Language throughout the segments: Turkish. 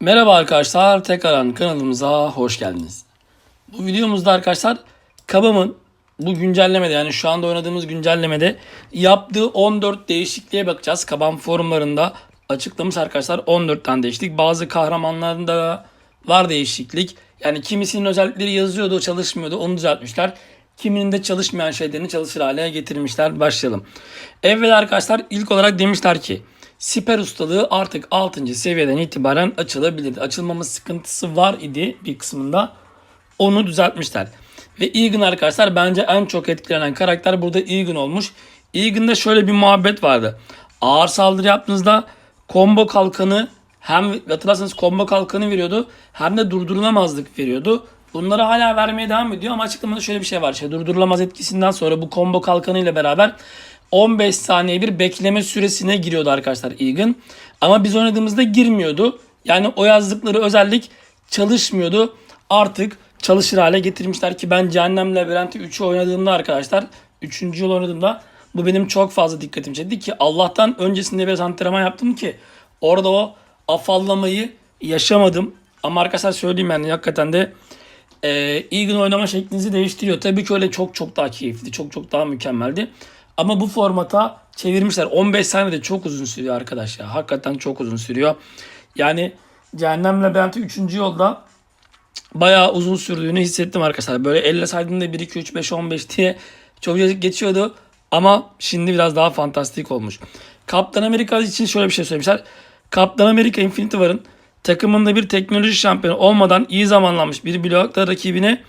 Merhaba arkadaşlar, tekrardan kanalımıza hoş geldiniz. Bu videomuzda arkadaşlar Kabam'ın bu güncellemede yani şu anda oynadığımız güncellemede yaptığı 14 değişikliğe bakacağız. Kabam forumlarında açıklamış arkadaşlar 14 tane değişiklik. Bazı kahramanlarında var değişiklik. Yani kimisinin özellikleri yazıyordu çalışmıyordu onu düzeltmişler. Kiminin de çalışmayan şeylerini çalışır hale getirmişler. Başlayalım. Evet arkadaşlar ilk olarak demişler ki siper ustalığı artık 6. seviyeden itibaren açılabilir. Açılmama sıkıntısı var idi bir kısmında. Onu düzeltmişler. Ve Egan arkadaşlar bence en çok etkilenen karakter burada Egan olmuş. Egan'da şöyle bir muhabbet vardı. Ağır saldırı yaptığınızda combo kalkanı hem hatırlarsanız combo kalkanı veriyordu hem de durdurulamazlık veriyordu. Bunları hala vermeye devam ediyor ama açıklamada şöyle bir şey var. İşte durdurulamaz etkisinden sonra bu combo kalkanı ile beraber 15 saniye bir bekleme süresine giriyordu arkadaşlar Egan. Ama biz oynadığımızda girmiyordu. Yani o yazdıkları özellik çalışmıyordu. Artık çalışır hale getirmişler ki ben Cehennem Labirenti 3'ü oynadığımda arkadaşlar 3. yıl oynadığımda bu benim çok fazla dikkatimi çekti ki Allah'tan öncesinde biraz antrenman yaptım ki orada o afallamayı yaşamadım. Ama arkadaşlar söyleyeyim yani hakikaten de e, Egan oynama şeklinizi değiştiriyor. Tabii ki öyle çok çok daha keyifli, çok çok daha mükemmeldi. Ama bu formata çevirmişler. 15 saniyede çok uzun sürüyor arkadaş ya. Hakikaten çok uzun sürüyor. Yani Cehennem Labirenti 3. yolda bayağı uzun sürdüğünü hissettim arkadaşlar. Böyle elle saydığımda 1, 2, 3, 5, 15 diye çok geçiyordu. Ama şimdi biraz daha fantastik olmuş. Kaptan Amerika için şöyle bir şey söylemişler. Kaptan Amerika Infinity War'ın takımında bir teknoloji şampiyonu olmadan iyi zamanlanmış bir blokta rakibine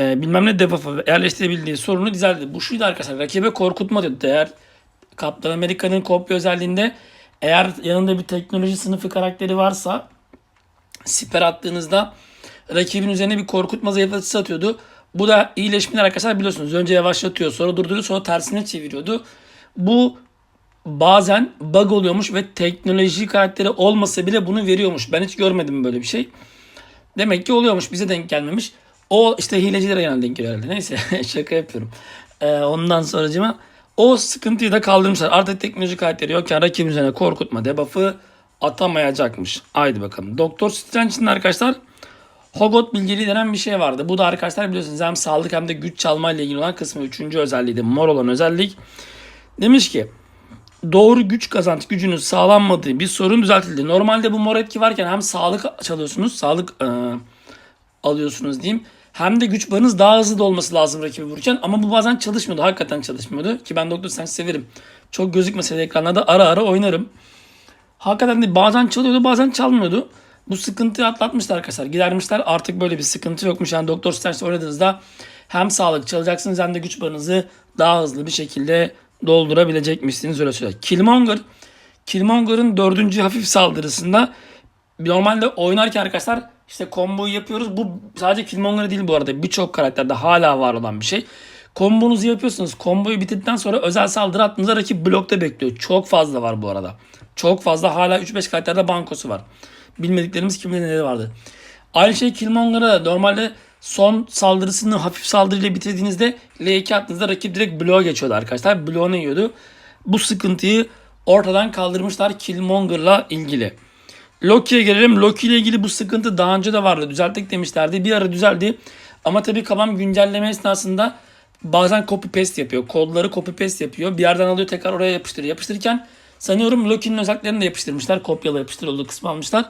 e, bilmem ne debuff'ı yerleştirebildiği sorunu düzeltti. Bu şuydu arkadaşlar. Rakibe korkutma diyordu. Eğer Kaptan Amerika'nın kopya özelliğinde eğer yanında bir teknoloji sınıfı karakteri varsa siper attığınızda rakibin üzerine bir korkutma zayıflatıcısı atıyordu. Bu da iyileşmeler arkadaşlar biliyorsunuz. Önce yavaşlatıyor sonra durduruyor sonra tersine çeviriyordu. Bu bazen bug oluyormuş ve teknoloji karakteri olmasa bile bunu veriyormuş. Ben hiç görmedim böyle bir şey. Demek ki oluyormuş bize denk gelmemiş. O işte hilecilere genelde denk geliyor. Neyse şaka yapıyorum. Ee, ondan sonracıma o sıkıntıyı da kaldırmışlar. Artık teknoloji karakteri yokken rakibin üzerine korkutma debuff'ı atamayacakmış. Haydi bakalım. Doktor Strange'in arkadaşlar Hogot bilgeliği denen bir şey vardı. Bu da arkadaşlar biliyorsunuz hem sağlık hem de güç çalma ile ilgili olan kısmı. Üçüncü özelliğiydi. Mor olan özellik. Demiş ki doğru güç kazanç gücünün sağlanmadığı bir sorun düzeltildi. Normalde bu mor etki varken hem sağlık çalıyorsunuz, sağlık e, alıyorsunuz diyeyim. Hem de güç barınız daha hızlı da olması lazım rakibi vururken ama bu bazen çalışmıyordu. Hakikaten çalışmıyordu ki ben Doktor Strange severim. Çok gözükmese de ekranlarda ara ara oynarım. Hakikaten de bazen çalıyordu bazen çalmıyordu. Bu sıkıntıyı atlatmışlar arkadaşlar. Gidermişler artık böyle bir sıkıntı yokmuş. Yani Doktor Strange oynadığınızda hem sağlık çalacaksınız hem de güç barınızı daha hızlı bir şekilde doldurabilecekmişsiniz öyle söylüyor. Killmonger Killmonger'ın dördüncü hafif saldırısında normalde oynarken arkadaşlar işte komboyu yapıyoruz. Bu sadece Killmonger değil bu arada. Birçok karakterde hala var olan bir şey. Kombonuzu yapıyorsunuz. Komboyu bitirdikten sonra özel saldırı attığınızda rakip blokta bekliyor. Çok fazla var bu arada. Çok fazla hala 3-5 karakterde bankosu var. Bilmediklerimiz kim bilir neleri vardı. Aynı şey Killmonger'a da normalde son saldırısını hafif saldırıyla bitirdiğinizde L2 attığınızda rakip direkt bloğa geçiyordu arkadaşlar. Bloğunu yiyordu. Bu sıkıntıyı ortadan kaldırmışlar Killmonger'la ilgili. Loki'ye gelelim. Loki ile ilgili bu sıkıntı daha önce de vardı. Düzelttik demişlerdi. Bir ara düzeldi. Ama tabii kabam güncelleme esnasında bazen copy paste yapıyor. Kodları copy paste yapıyor. Bir yerden alıyor tekrar oraya yapıştırıyor. Yapıştırırken sanıyorum Loki'nin özelliklerini de yapıştırmışlar. Kopyala yapıştır olduğu kısmı almışlar.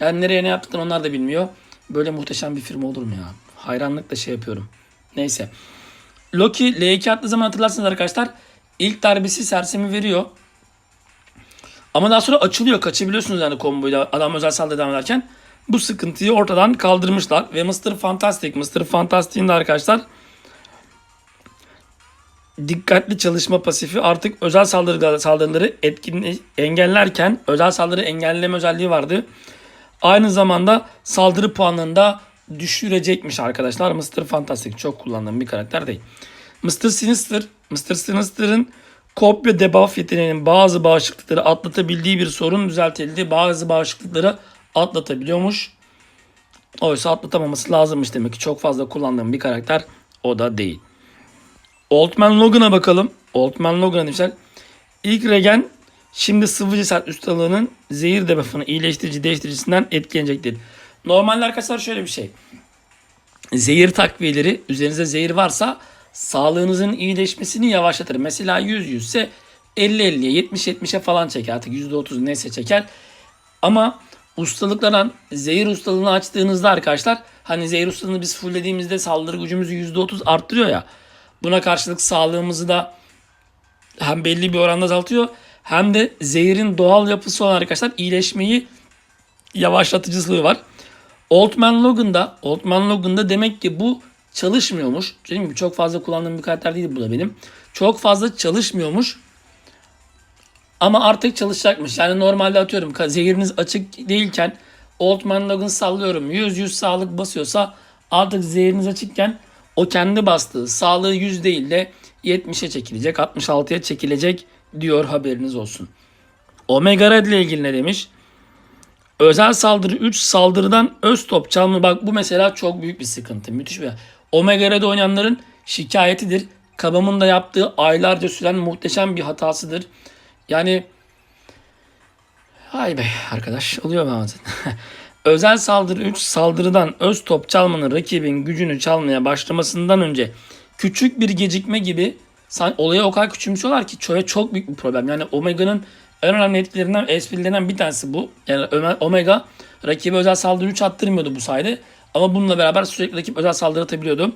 Yani nereye ne yaptıklarını onlar da bilmiyor. Böyle muhteşem bir firma olur mu ya? Hayranlıkla şey yapıyorum. Neyse. Loki L2 attığı zaman hatırlarsınız arkadaşlar. ilk darbesi sersemi veriyor. Ama daha sonra açılıyor. Kaçabiliyorsunuz yani komboyla adam özel saldırı devam. Bu sıkıntıyı ortadan kaldırmışlar. Ve Mr. Fantastic. Mr. Fantastic'in de arkadaşlar dikkatli çalışma pasifi artık özel saldırı saldırıları etkin engellerken özel saldırı engelleme özelliği vardı. Aynı zamanda saldırı puanını da düşürecekmiş arkadaşlar. Mr. Fantastic çok kullandığım bir karakter değil. Mr. Sinister, Mr. Sinister'ın kopya debuff yeteneğinin bazı bağışıklıkları atlatabildiği bir sorun düzeltildi. Bazı bağışıklıkları atlatabiliyormuş. Oysa atlatamaması lazımmış demek ki çok fazla kullandığım bir karakter o da değil. Old Man Logan'a bakalım. Old Man Logan demişler. İlk regen Şimdi sıvı cesaret ustalığının zehir debuffını iyileştirici değiştiricisinden etkilenecektir. Normalde arkadaşlar şöyle bir şey. Zehir takviyeleri üzerinizde zehir varsa sağlığınızın iyileşmesini yavaşlatır. Mesela 100 100 ise 50 50'ye 70 70'e falan çeker artık %30 neyse çeker. Ama ustalıklardan zehir ustalığını açtığınızda arkadaşlar hani zehir ustalığını biz fulllediğimizde saldırı gücümüzü %30 arttırıyor ya. Buna karşılık sağlığımızı da hem belli bir oranda azaltıyor hem de zehirin doğal yapısı olan arkadaşlar iyileşmeyi yavaşlatıcılığı var. Old Man Logan'da, Old Man Logan'da demek ki bu çalışmıyormuş. Dediğim gibi çok fazla kullandığım bir karakter değil bu da benim. Çok fazla çalışmıyormuş. Ama artık çalışacakmış. Yani normalde atıyorum zehiriniz açık değilken Old Man Logan sallıyorum. 100-100 sağlık basıyorsa artık zehiriniz açıkken o kendi bastığı sağlığı 100 değil de 70'e çekilecek 66'ya çekilecek diyor haberiniz olsun. Omega Red ile ilgili ne demiş? Özel saldırı 3 saldırıdan öz top çalma. Bak bu mesela çok büyük bir sıkıntı. Müthiş bir. Omega Red oynayanların şikayetidir. Kabamın da yaptığı aylarca süren muhteşem bir hatasıdır. Yani hay be arkadaş oluyor bazen. Özel saldırı 3 saldırıdan öz top çalmanın rakibin gücünü çalmaya başlamasından önce küçük bir gecikme gibi olaya o kadar küçümsüyorlar ki çoya çok büyük bir problem. Yani Omega'nın en önemli etkilerinden, esprilerinden bir tanesi bu. Yani Omega rakibe özel saldırı 3 attırmıyordu bu sayede. Ama bununla beraber sürekli rakip özel saldırı atabiliyordu.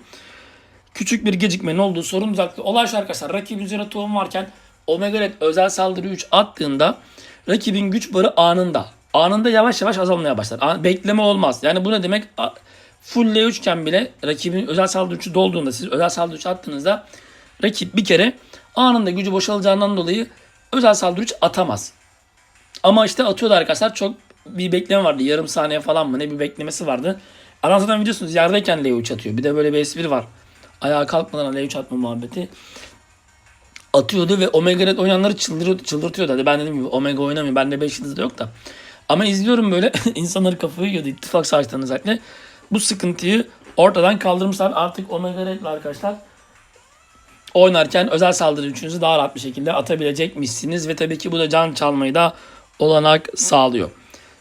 Küçük bir gecikmenin olduğu sorun düzeltti. Olay şu arkadaşlar. Rakibin üzerine tohum varken Omega Red özel saldırı 3 attığında rakibin güç barı anında. Anında yavaş yavaş azalmaya başlar. Bekleme olmaz. Yani bu ne demek? Full L3 iken bile rakibin özel saldırı 3'ü dolduğunda siz özel saldırı 3 attığınızda rakip bir kere anında gücü boşalacağından dolayı özel saldırı 3 atamaz. Ama işte atıyordu arkadaşlar. Çok bir bekleme vardı. Yarım saniye falan mı ne bir beklemesi vardı. Adam zaten biliyorsunuz yerdeyken L3 atıyor. Bir de böyle bir espri var. Ayağa kalkmadan L3 atma muhabbeti. Atıyordu ve Omega Red oynayanları çıldırıyordu, çıldırtıyordu. Hadi ben dedim gibi Omega oynamıyor. Bende 5 yıldız da yok da. Ama izliyorum böyle insanları kafayı yiyordu. İttifak savaşlarında özellikle. Bu sıkıntıyı ortadan kaldırmışlar. Artık Omega Red'le arkadaşlar oynarken özel saldırı üçünüzü daha rahat bir şekilde atabilecekmişsiniz. Ve tabii ki bu da can çalmayı da olanak sağlıyor.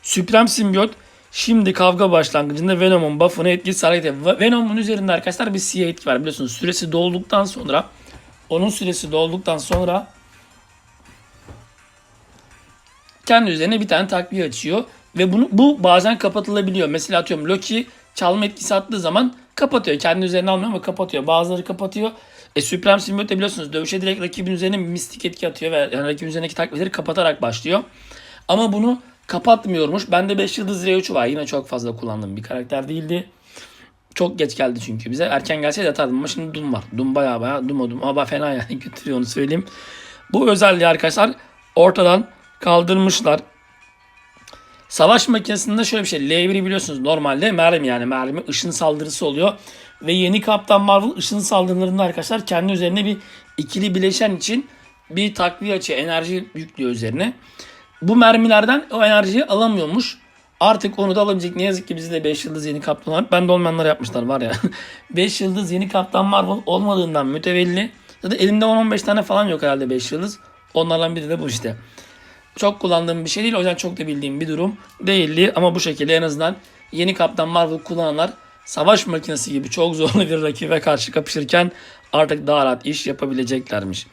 Supreme Symbiote şimdi kavga başlangıcında Venom'un buff'ını etkisiz hareket ediyor. Venom'un üzerinde arkadaşlar bir siyah etki var. Biliyorsunuz süresi dolduktan sonra onun süresi dolduktan sonra kendi üzerine bir tane takviye açıyor. Ve bunu bu bazen kapatılabiliyor. Mesela atıyorum Loki çalma etkisi attığı zaman kapatıyor. Kendi üzerine almıyor ama kapatıyor. Bazıları kapatıyor. E Supreme Symbiote biliyorsunuz dövüşe direkt rakibin üzerine mistik etki atıyor ve yani rakibin üzerindeki takviyeleri kapatarak başlıyor. Ama bunu kapatmıyormuş. Bende 5 yıldız R3 var. Yine çok fazla kullandığım bir karakter değildi. Çok geç geldi çünkü bize. Erken gelseydi atardım ama şimdi Doom var. Doom baya baya Doom o Doom. Ama fena yani götürüyor onu söyleyeyim. Bu özelliği arkadaşlar ortadan kaldırmışlar. Savaş makinesinde şöyle bir şey. L1'i biliyorsunuz normalde mermi yani mermi ışın saldırısı oluyor. Ve yeni Kaptan Marvel ışın saldırılarında arkadaşlar kendi üzerine bir ikili bileşen için bir takviye açıyor. Enerji yüklüyor üzerine. Bu mermilerden o enerjiyi alamıyormuş. Artık onu da alabilecek. Ne yazık ki bizde 5 yıldız yeni kaptan var. Ben de olmayanları yapmışlar var ya. 5 yıldız yeni kaptan Marvel olmadığından mütevelli. Zaten elimde 10-15 tane falan yok herhalde 5 yıldız. Onlardan biri de bu işte. Çok kullandığım bir şey değil. O yüzden çok da bildiğim bir durum değildi. Ama bu şekilde en azından yeni Kaptan Marvel kullananlar savaş makinesi gibi çok zorlu bir rakibe karşı kapışırken artık daha rahat iş yapabileceklermiş.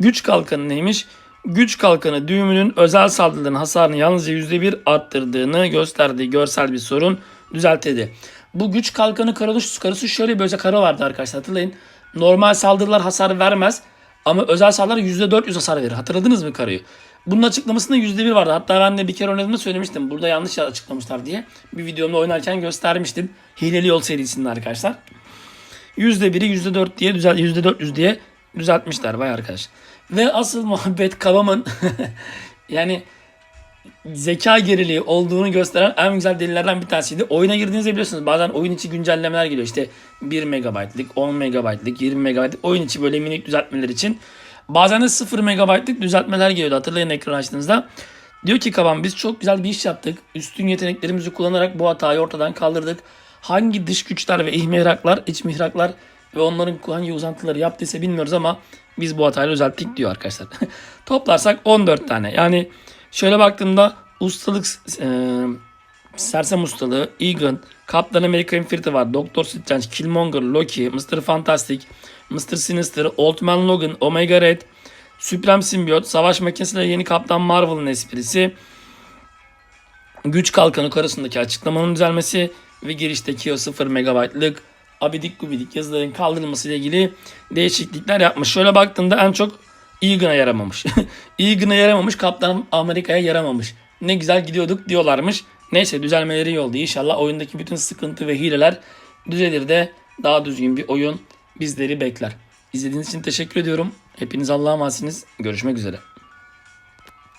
Güç kalkanı neymiş? Güç kalkanı düğümünün özel saldırıların hasarını yalnızca %1 arttırdığını gösterdiği görsel bir sorun düzeltildi. Bu güç kalkanı karısı, karısı şöyle bir özel karı vardı arkadaşlar hatırlayın. Normal saldırılar hasar vermez ama özel saldırılar %400 hasar verir. Hatırladınız mı karıyı? Bunun açıklamasında %1 vardı. Hatta ben de bir kere oynadığımda söylemiştim. Burada yanlış açıklamışlar diye. Bir videomda oynarken göstermiştim. Hileli Yol serisinde arkadaşlar. %1'i %4 diye düzelt %400 diye düzeltmişler vay arkadaş. Ve asıl muhabbet Kavam'ın yani zeka geriliği olduğunu gösteren en güzel delillerden bir tanesiydi. Oyuna girdiğinizde biliyorsunuz bazen oyun içi güncellemeler geliyor. İşte 1 MB'lık, 10 MB'lık, 20 MB'lık oyun içi böyle minik düzeltmeler için. Bazen de 0 MB'lık düzeltmeler geliyordu. Hatırlayın ekran açtığınızda. Diyor ki Kavan biz çok güzel bir iş yaptık. Üstün yeteneklerimizi kullanarak bu hatayı ortadan kaldırdık. Hangi dış güçler ve ihmiraklar, iç mihraklar ve onların hangi uzantıları yaptıysa bilmiyoruz ama biz bu hatayla düzelttik diyor arkadaşlar. Toplarsak 14 tane. Yani şöyle baktığımda ustalık e, Sersem Ustalığı, Egan, Kaptan Amerika Infinity var, Doctor Strange, Killmonger, Loki, Mr. Fantastic, Mr. Sinister, Old Man Logan, Omega Red, Supreme Symbiote, Savaş Makinesi'yle yeni Kaptan Marvel'ın esprisi, Güç Kalkanı karısındaki açıklamanın düzelmesi ve girişteki o 0 megabaytlık abidik gubidik yazıların kaldırılması ile ilgili değişiklikler yapmış. Şöyle baktığında en çok Egan'a yaramamış. Egan'a yaramamış, Kaptan Amerika'ya yaramamış. Ne güzel gidiyorduk diyorlarmış. Neyse düzelmeleri iyi oldu. İnşallah oyundaki bütün sıkıntı ve hileler düzelir de daha düzgün bir oyun bizleri bekler. İzlediğiniz için teşekkür ediyorum. Hepiniz Allah'a emanetsiniz. Görüşmek üzere.